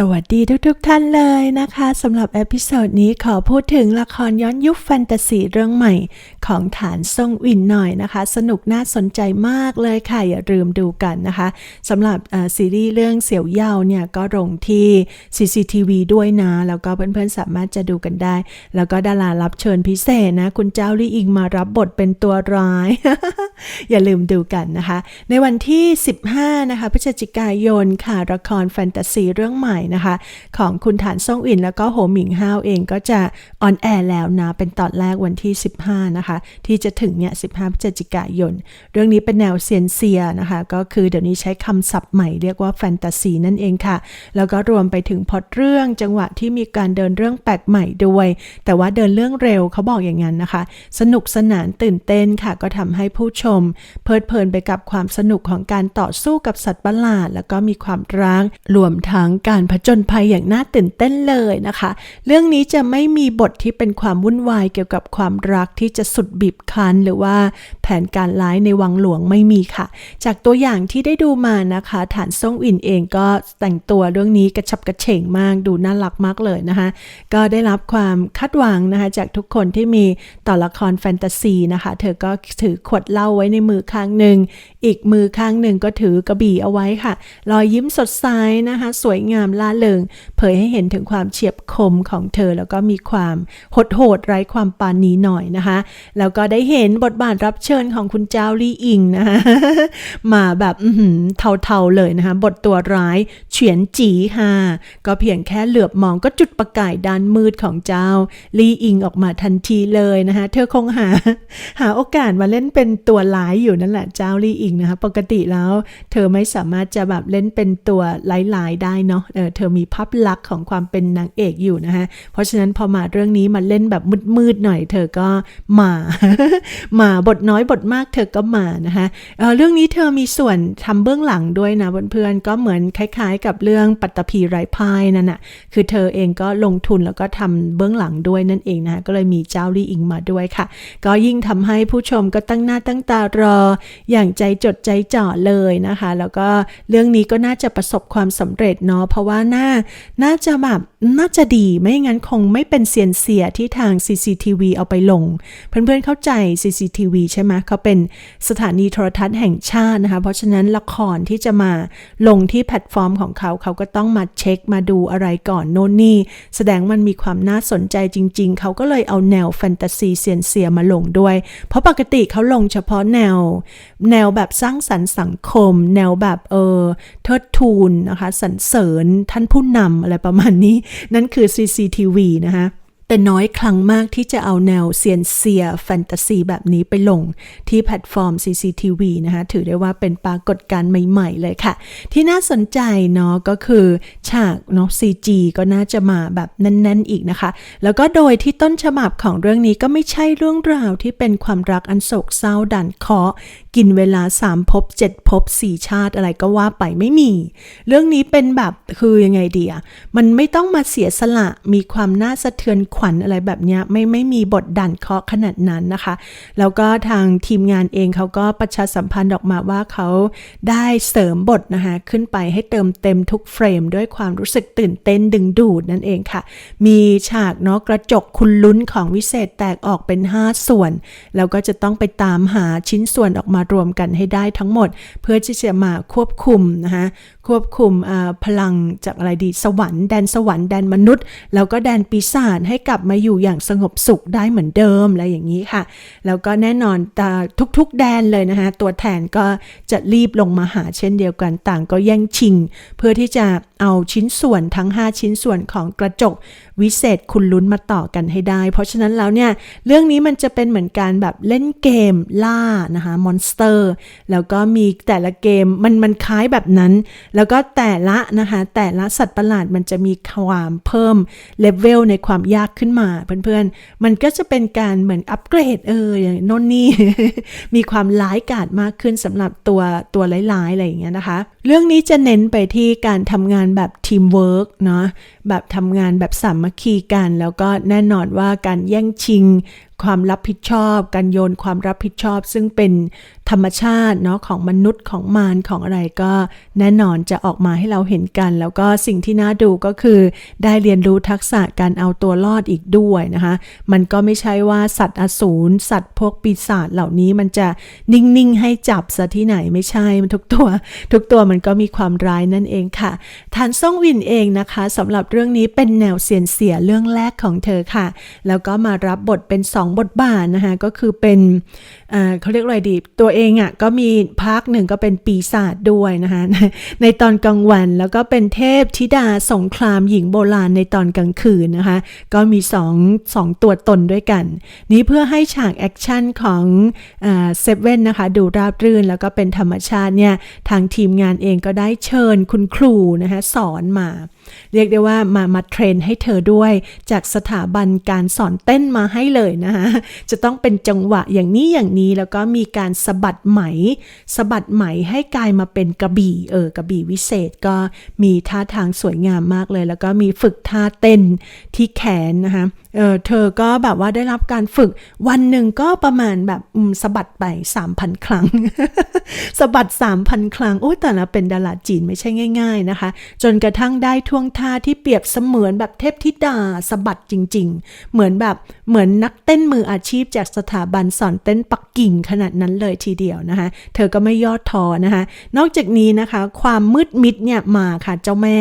สวัสดีทุกๆทท่านเลยนะคะสำหรับเอพิโซดนี้ขอพูดถึงละครย้อนยุคแฟนตาซีเรื่องใหม่ ของฐานทรงอินหน่อยนะคะ สนุกน่าสนใจมากเลยค่ะ อย่าลืมดูกันนะคะสำหรับซีรีส์เรื่องเสี่ยวเย่าเนี่ย ก็ลงที่ CCTV ด้วยนะ แล้วก็เพื่อนๆสามารถจะดูกันได้ แล้วก็ดารารับเชิญพิเศษนะ คุณเจ้าลี่อิงมารับบทเป็นตัวร้าย อย่าลืมดูกันนะคะ ในวันที่ 15นะคะพฤศจิกายนค่ะละครแฟนตาซีเรื่องใหม่นะคะ ของคุณฐานซ่งอินแล้วก็โหหมิงฮาวเองก็จะออนแอร์แล้วนะ เป็นตอนแรกวันที่ 15 นะคะ ที่จะถึงเนี่ย 15พฤศจิกายน เรื่องนี้เป็นแนวเซียนเซียนะคะ ก็คือเดี๋ยวนี้ใช้คำศัพท์ใหม่เรียกว่าแฟนตาซีนั่นเองค่ะ แล้วก็รวมไปถึงพอตเรื่องจังหวะที่มีการเดินเรื่องแปลกใหม่ด้วย แต่ว่าเดินเรื่องเร็วเขาบอกอย่างนั้นนะคะ สนุกสนานตื่นเต้นค่ะ ก็ทำให้ผู้ชม เพลิดเพลินไปกับความสนุกของการต่อสู้กับสัตว์ประหลาด แล้วก็มีความรักรวมทั้งการผจญภัยอย่างน่าตื่นเต้นเลยนะคะ เรื่องนี้จะไม่มีบทที่เป็นความวุ่นวายเกี่ยวกับความรักที่จะสุดบีบคั้น หรือว่าแผนการร้ายในวังหลวงไม่มีค่ะ จากตัวอย่างที่ได้ดูมานะคะ ฐานซ่งอินเองก็แต่งตัวเรื่องนี้กระชับกระเฉงมากดูน่ารักมากเลยนะคะ ก็ได้รับความคาดหวังนะคะจากทุกคนที่มีต่อละครแฟนตาซีนะคะ เธอก็ถือขวดเหล้าไว้ในมือข้างหนึ่ง อีกมือข้างหนึ่งก็ถือกระบี่เอาไว้ค่ะ รอยยิ้มสดใสนะคะ สวยงามล่าเริง เผยให้เห็นถึงความเฉียบคมของเธอ แล้วก็มีความโหดโหดไร้ความปานนี้หน่อยนะคะ แล้วก็ได้เห็นบทบาทรับเชิญของคุณเจ้าลี่อิงนะคะมาแบบเทาๆเลยนะคะ บทตัวร้ายเฉียนจีฮาก็เพียงแค่เหลือบมองก็จุดประกายด้านมืดของเจ้าลี่อิงออกมาทันทีเลยนะคะ เธอคงหา หาโอกาสมาเล่นเป็นตัวร้ายอยู่นั่นแหละเจ้าลี่อิงนะคะปกติแล้วเธอไม่สามารถจะแบบเล่นเป็นตัวร้ายๆได้เนาะเออเธอมีภาพลักษณ์ของความเป็นนางเอกอยู่นะคะเพราะฉะนั้นพอมาเรื่องนี้มาเล่นแบบมืดๆหน่อย เธอก็มามาบทน้อยบทมากเธอก็มานะคะเออเรื่องนี้เธอมีส่วนทำเบื้องหลังด้วยนะเพื่อนๆก็เหมือนคล้าย ๆ กับเรื่องปัตตภีไร้พายนั่นน่ะคือเธอเองก็ลงทุนแล้วก็ทำเบื้องหลังด้วยนั่นเองนะคะก็เลยมีเจ้าลี่อิงมาด้วยค่ะ ก็ยิ่งทำให้ผู้ชมก็ตั้งหน้าตั้งตารออย่างใจจดใจจ่อเลยนะคะ แล้วก็เรื่องนี้ก็น่าจะประสบความสำเร็จเนาะเพราะว่าน่าน่าจะแบบน่าจะดีไม่งั้นคงไม่เป็นเซียนเสียที่ทาง CCTV เอาไปลง เพื่อนๆเข้าใจ CCTV ใช่ไหมเขาเป็นสถานีโทรทัศน์แห่งชาตินะคะ เพราะฉะนั้นละครที่จะมาลงที่แพลตฟอร์มของเขาเขาก็ต้องมาเช็คมาดูอะไรก่อนโน่นนี่ แสดงมันมีความน่าสนใจจริง ๆ เขาก็เลยเอาแนวแฟนตาซีเซียนเซียมาลงด้วย เพราะปกติเขาลงเฉพาะแนว แนวแบบสร้างสรรค์สังคม แนวแบบเออเทิดทูนนะคะสรรเสริญท่านผู้นำอะไรประมาณนี้ นั่นคือ CCTV นะคะแต่น้อยครั้งมากที่จะเอาแนวเซียนเซียแฟนตาซีแบบนี้ไปลงที่แพลตฟอร์ม CCTV นะคะถือได้ว่าเป็นปรากฏการณ์ใหม่ๆเลยค่ะ ที่น่าสนใจเนาะก็คือฉากเนาะ CG ก็น่าจะมาแบบแน่นๆอีกนะคะ แล้วก็โดยที่ต้นฉบับของเรื่องนี้ก็ไม่ใช่เรื่องราวที่เป็นความรักอันโศกเศร้าดันเคาะ กินเวลาสามภพเจ็ดภพสี่ชาติอะไรก็ว่าไปไม่มี เรื่องนี้เป็นแบบคือยังไงดีอะมันไม่ต้องมาเสียสละมีความน่าสะเทือนขวัญอะไรแบบเนี้ยไม่ไม่มีบทดันเคาะขนาดนั้นนะคะ แล้วก็ทางทีมงานเองเขาก็ประชาสัมพันธ์ออกมาว่าเขาได้เสริมบทนะคะขึ้นไปให้เติมเต็มทุกเฟรม ด้วยความรู้สึกตื่นเต้นดึงดูดนั่นเองค่ะ มีฉากเนาะกระจกคุณลุ้นของวิเศษแตกออกเป็น 5 ส่วน แล้วก็จะต้องไปตามหาชิ้นส่วนออกมารวมกันให้ได้ทั้งหมด เพื่อที่จะมาควบคุมนะคะควบคุมพลังจากอะไรดีสวรรค์แดนสวรรค์แดนมนุษย์ แล้วก็แดนปีศาจให้กลับมาอยู่อย่างสงบสุขได้เหมือนเดิมอะไรอย่างนี้ค่ะ แล้วก็แน่นอนตาทุกๆแดนเลยนะคะตัวแทนก็จะรีบลงมาหาเช่นเดียวกันต่างก็แย่งชิง เพื่อที่จะเอาชิ้นส่วนทั้ง 5 ชิ้นส่วนของกระจกวิเศษคุณลุ้นมาต่อกันให้ได้ เพราะฉะนั้นแล้วเนี่ยเรื่องนี้มันจะเป็นเหมือนการแบบเล่นเกมล่านะคะมอนสเตอร์ แล้วก็มีแต่ละเกมมันมันคล้ายแบบนั้น แล้วก็แต่ละนะคะแต่ละสัตว์ประหลาดมันจะมีความเพิ่มเลเวลในความยากขึ้นมาเพื่อนๆ มันก็จะเป็นการเหมือนอัปเกรดเอออย่างโน่นนี่มีความร้ายกาจมากขึ้นสำหรับตัวตัวร้ายๆอะไรอย่างเงี้ยนะคะ เรื่องนี้จะเน้นไปที่การทำงานแบบทีมเวิร์กเนาะแบบทำงานแบบสามัคคีกัน แล้วก็แน่นอนว่าการแย่งชิง ความรับผิดชอบ การโยนความรับผิดชอบ ซึ่งเป็นธรรมชาติเนาะของมนุษย์ของมารของอะไรก็ แน่นอนจะออกมาให้เราเห็นกัน แล้วก็สิ่งที่น่าดูก็คือ ได้เรียนรู้ทักษะการเอาตัวรอดอีกด้วยนะคะ มันก็ไม่ใช่ว่าสัตว์อสูรสัตว์พวกปีศาจเหล่านี้มันจะนิ่งๆให้จับซะที่ไหนไม่ใช่มันทุกตัว ทุกตัวมันก็มีความร้ายนั่นเองค่ะทานซ่งวินเองนะคะสำหรับเรื่องนี้เป็นแนวเสียนเสียเรื่องแรกของเธอค่ะ แล้วก็มารับบทเป็นสอง2 บทบาทนะคะก็คือเป็นเขาเรียกอะไรดี ตัวเองอะ่ะก็มีภาคหนึ่งก็เป็นปีศาจด้วยนะคะในตอนกลางวันแล้วก็เป็นเทพธิดาสงครามหญิงโบราณในตอนกลางคืนนะคะก็มี2องสองตัวตนด้วยกัน นี้เพื่อให้ฉากแอคชั่นของเซเว่นนะคะดูราบรื่นแล้วก็เป็นธรรมชาติเนี่ยทางทีมงานเองก็ได้เชิญคุณครูนะคะสอนมา เรียกได้ว่ามามาเทรนให้เธอด้วย จากสถาบันการสอนเต้นมาให้เลยนะคะจะต้องเป็นจังหวะอย่างนี้อย่างนี้แล้วก็มีการสะบัดไหมสะบัดไหมให้กลายมาเป็นกระบี่เออกระบี่วิเศษก็มีท่าทางสวยงามมากเลย แล้วก็มีฝึกท่าเต้นที่แขนนะคะ เออเธอก็แบบว่าได้รับการฝึกวันหนึ่งก็ประมาณแบบสะบัดไป 3,000 ครั้งสะบัด 3,000 ครั้ง โอ้แต่ละเป็นดาราจีนไม่ใช่ง่าย ๆนะคะ จนกระทั่งได้ท่วงท่าที่เปรียบเสมือนแบบเทพธิดาสะบัดจริง ๆ เหมือนแบบเหมือนนักเต้นมืออาชีพจากสถาบันสอนเต้นปักกิ่งขนาดนั้นเลยทีเดียวนะคะ เธอก็ไม่ย่อท้อนะคะ นอกจากนี้นะคะ ความมืดมิดเนี่ยมาค่ะเจ้าแม่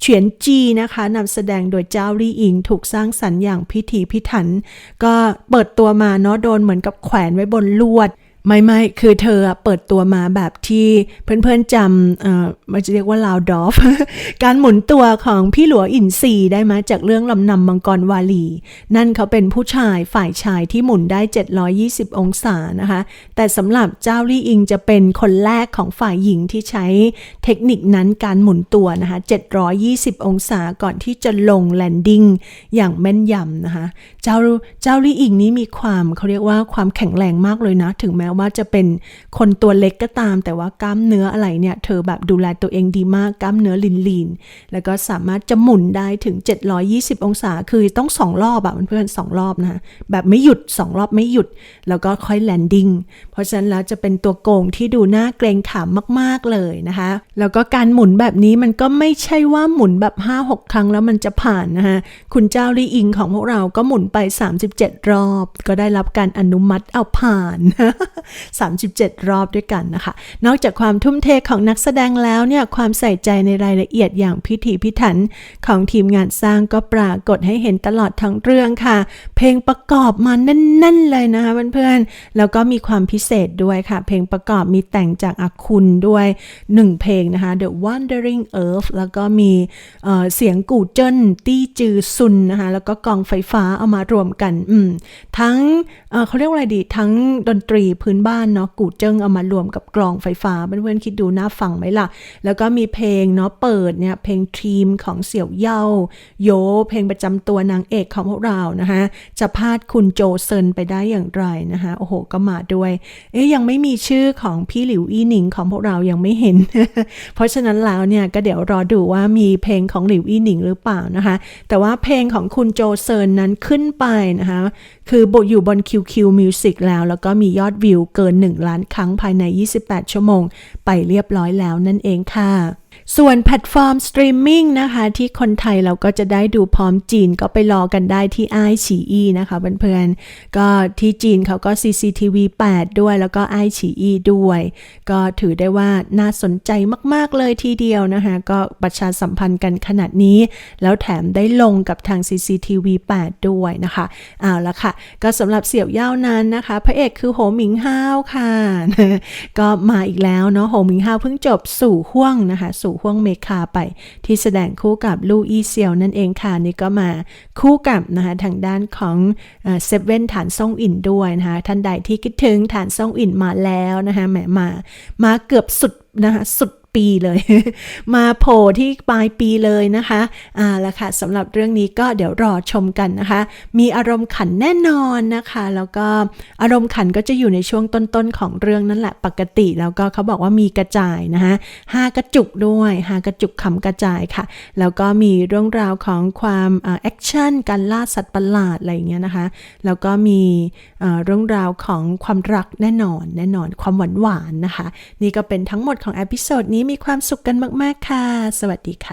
เฉียนจีนะคะนำแสดงโดยเจ้าลี่อิงถูกสร้างสรรค์อย่างพิพิถีพิถัน ก็เปิดตัวมาเนาะโดนเหมือนกับแขวนไว้บนลวด ไม่ไม่คือเธอเปิดตัวมาแบบที่เพื่อนๆจำเอ่อมันจะเรียกว่าลาวดอฟ การหมุนตัวของพี่หลัวอินซีได้มาจากเรื่องลำนำมังกรวาลี นั่นเขาเป็นผู้ชายฝ่ายชายที่หมุนได้ 720 องศานะคะ แต่สำหรับเจ้าลี่อิงจะเป็นคนแรกของฝ่ายหญิงที่ใช้เทคนิคนั้นการหมุนตัวนะคะ 720 องศาก่อนที่จะลงแลนดิ้งอย่างแม่นยำนะคะ จ้าเจ้าลี่อิงนี้มีความเขาเรียกว่าความแข็งแรงมากเลยนะ ถึงแม้ว่าจะเป็นคนตัวเล็กก็ตาม แต่ว่ากล้ามเนื้ออะไรเนี่ย เธอแบบดูแลตัวเองดีมากกล้ามเนื้อลินลีนแล้วก็สามารถจะหมุนได้ถึง 720 องศา คือต้องสองรอบอะเพื่อนสองรอบนะแบบไม่หยุดสองรอบไม่หยุด แล้วก็ค่อยแลนดิ้งเพราะฉะนั้นแล้วจะเป็นตัวโกงที่ดูน่าเกรงขามมาก ๆเลยนะคะ แล้วก็การหมุนแบบนี้มันก็ไม่ใช่ว่าหมุนแบบ5-6 ครั้งแล้วมันจะผ่านนะคะคุณเจ้าลีอิงของพวกเราก็หมุนไป37 รอบ ก็ได้รับการอนุมัติเอาผ่าน 37 รอบด้วยกันนะคะ นอกจากความทุ่มเทของนักแสดงแล้วเนี่ยความใส่ใจในรายละเอียดอย่างพิถีพิถันของทีมงานสร้างก็ปรากฏให้เห็นตลอดทั้งเรื่องค่ะ เพลงประกอบมาแน่นๆเลยนะคะเพื่อนๆ แล้วก็มีความพิเศษด้วยค่ะ เพลงประกอบมีแต่งจากอาคุณด้วย 1 เพลงนะคะ The Wandering Earth แล้วก็มีเเสียงกูเจิ้นตี้จือซุนนะคะ แล้วก็กองไฟฟ้าเอามารวมกัน อืม ทั้งเเขาเรียกว่าอะไรดี ทั้งดนตรีพื้นบ้านเนาะ กูเจิ้งเอามารวมกับกลองไฟฟ้า เพื่อนๆคิดดูน่าฟังไหมล่ะ แล้วก็มีเพลงเนาะเปิดเนี่ย เพลงทีมของเสี่ยวเย่าโย เพลงประจำตัวนางเอกของพวกเรานะคะจะพาดคุณโจเซินไปได้อย่างไรนะคะโอ้โห ก็มาด้วย เอ๊ยยังไม่มีชื่อของพี่หลิวอี้หนิงของพวกเรายังไม่เห็น เพราะฉะนั้นแล้วเนี่ยก็เดี๋ยวรอดูว่ามีเพลงของหลิวอี้หนิงหรือเปล่านะคะ แต่ว่าเพลงของคุณโจเซินนั้นขึ้นไปนะคะ คือบทอยู่บน QQ Music แล้ว แล้วก็มียอดวิวเกิน 1 ล้านครั้งภายใน 28 ชั่วโมง ไปเรียบร้อยแล้วนั่นเองค่ะ ส่วนแพลตฟอร์มสตรีมมิ่งนะคะที่คนไทยเราก็จะได้ดูพร้อมจีนก็ไปรอกันได้ที่ไอฉีอีนะคะเพื่อนๆ ก็ที่จีนเขาก็ CCTV 8 ด้วยแล้วก็ไอฉีอีด้วย ก็ถือได้ว่าน่าสนใจมากๆเลยทีเดียวนะคะ ก็ประชาสัมพันธ์กันขนาดนี้ แล้วแถมได้ลงกับทาง CCTV 8 ด้วยนะคะเอาละค่ะ ก็สำหรับเสี่ยวเย่านั้นนะคะ พระเอกคือโหมิงฮาวค่ะ ก็มาอีกแล้วเนาะโหมิงฮาวเพิ่งจบสู่ห่วงนะคะสู่ห่วงเมคาไปที่แสดงคู่กับลู่อีเซียวนั่นเองค่ะนี่ก็มาคู่กับนะคะทางด้านของเซเว่นฐานซ่งอินด้วยนะคะท่านใดที่คิดถึงฐานซ่งอินมาแล้วนะคะแหมมามาเกือบสุดนะคะสุด ปีเลย มาโผล่ที่ปลายปีเลยนะคะอ่าละค่ะสำหรับเรื่องนี้ก็เดี๋ยวรอชมกันนะคะ มีอารมณ์ขันแน่นอนนะคะ แล้วก็อารมณ์ขันก็จะอยู่ในช่วงต้นๆของเรื่องนั่นแหละปกติ แล้วก็เขาบอกว่ามีกระจายนะคะห้ากระจุกด้วยห้ากระจุกขำกระจายค่ะ แล้วก็มีเรื่องราวของความแอคชั่นการล่าสัตว์ประหลาดอะไรอย่างเงี้ยนะคะ แล้วก็มีเรื่องราวของความรักแน่นอนแน่นอนความหวานหวานนะคะ นี่ก็เป็นทั้งหมดของเอพิโซดนี้นี้มีความสุขกันมาก ๆ ค่ะ สวัสดีค่ะ